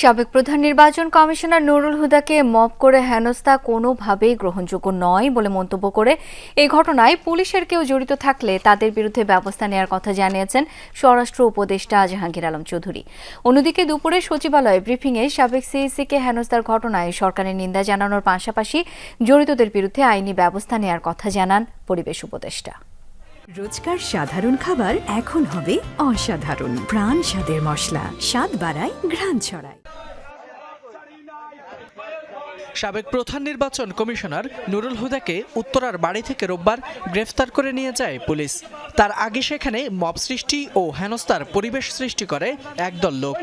সাবেক প্রধান নির্বাচন কমিশনার নুরুল হুদাকে মব করে হেনস্থা কোনোভাবেই গ্রহণযোগ্য নয় বলে মন্তব্য করে এই ঘটনায় পুলিশের কেউ জড়িত থাকলে তাদের বিরুদ্ধে ব্যবস্থা নেওয়ার কথা জানিয়েছেন স্বরাষ্ট্র উপদেষ্টা জাহাঙ্গীর আলম চৌধুরী। অন্যদিকে দুপুরে সচিবালয়ে ব্রিফিংয়ে সাবেক সিইসিকে হেনস্থার ঘটনায় সরকারের নিন্দা জানানোর পাশাপাশি জড়িতদের বিরুদ্ধে আইনি ব্যবস্থা নেওয়ার কথা জানান পরিবেশ উপদেষ্টা। রোজকার সাধারণ খাবার এখন হবে অসাধারণ। প্রাণ স্বাদের মশলা, স্বাদ বাড়ায় ঘ্রাণ ছড়ায়। সাবেক প্রধান নির্বাচন কমিশনার নুরুল হুদাকে উত্তরার বাড়ি থেকে রোববার গ্রেফতার করে নিয়ে যায় পুলিশ। তার আগে সেখানে মব সৃষ্টি ও হেনস্তার পরিবেশ সৃষ্টি করে একদল লোক।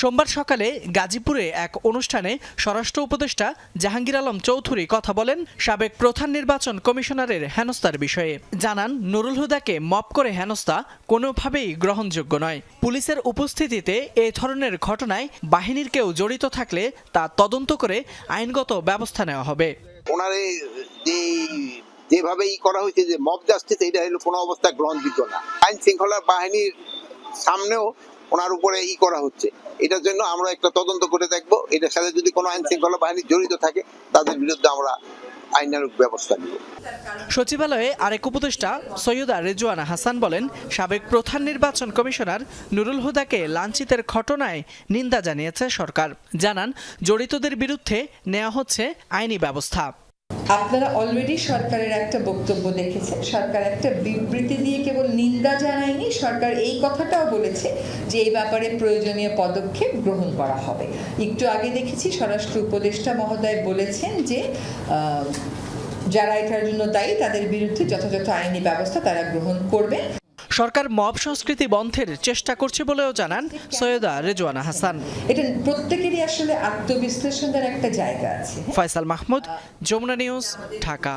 সোমবার সকালে গাজীপুরে এক অনুষ্ঠানে স্বরাষ্ট্র উপদেষ্টা জাহাঙ্গীর আলম চৌধুরী কথা বলেন সাবেক প্রধান নির্বাচন কমিশনারের হেনস্থার বিষয়ে। জানান, নুরুল হুদাকে মপ করে হেনস্থা কোনোভাবেই গ্রহণযোগ্য নয়। পুলিশের উপস্থিতিতে এ ধরনের ঘটনায় বাহিনীর কেউ জড়িত থাকলে তা তদন্ত করে আইনগত ব্যবস্থা নেওয়া হবে। যেভাবে ই করা হয়েছে যে মব জাস্টিস, এটা হলো কোনো অবস্থা গ্রহণযোগ্য না। আইন শৃঙ্খলা বাহিনীর সামনেও ওনার উপরে ই করা হচ্ছে। এটার জন্য আমরা একটা তদন্ত করে দেখব। এটার সাথে যদি কোনো আইন শৃঙ্খলা বাহিনী জড়িত থাকে, তাদের বিরুদ্ধে আমরা আইনানুক ব্যবস্থা নিব। সচিবালয়ে আরেক উপদেষ্টা সৈয়দা রেজওয়ানা হাসান বলেন, সাবেক প্রধান নির্বাচন কমিশনার নুরুল হুদাকে লাঞ্ছিতের ঘটনায় নিন্দা জানিয়েছে সরকার। জানান, জড়িতদের বিরুদ্ধে নেওয়া হচ্ছে আইনি ব্যবস্থা। আপনারা অলরেডি সরকারের একটা বক্তব্য দেখেছেন। সরকার একটা বিবৃতি দিয়ে কেবল নিন্দা জানায়নি, সরকার এই কথাটাও বলেছে যে এই ব্যাপারে প্রয়োজনীয় পদক্ষেপ গ্রহণ করা হবে। একটু আগে দেখেছি স্বরাষ্ট্র উপদেষ্টা মহোদয় বলেছেন যে যারা এটার জন্য দায়ী তাদের বিরুদ্ধে যথাযথ আইনি ব্যবস্থা তারা গ্রহণ করবে। সরকার মব সংস্কৃতি বন্ধের চেষ্টা করছে বলেও জানান সৈয়দা রেজওয়ানা হাসান। এটা প্রত্যেকেরই আসলে আত্মবিশ্লেষণের একটা জায়গা আছে। ফয়সাল মাহমুদ যমুনা নিউজ ঢাকা।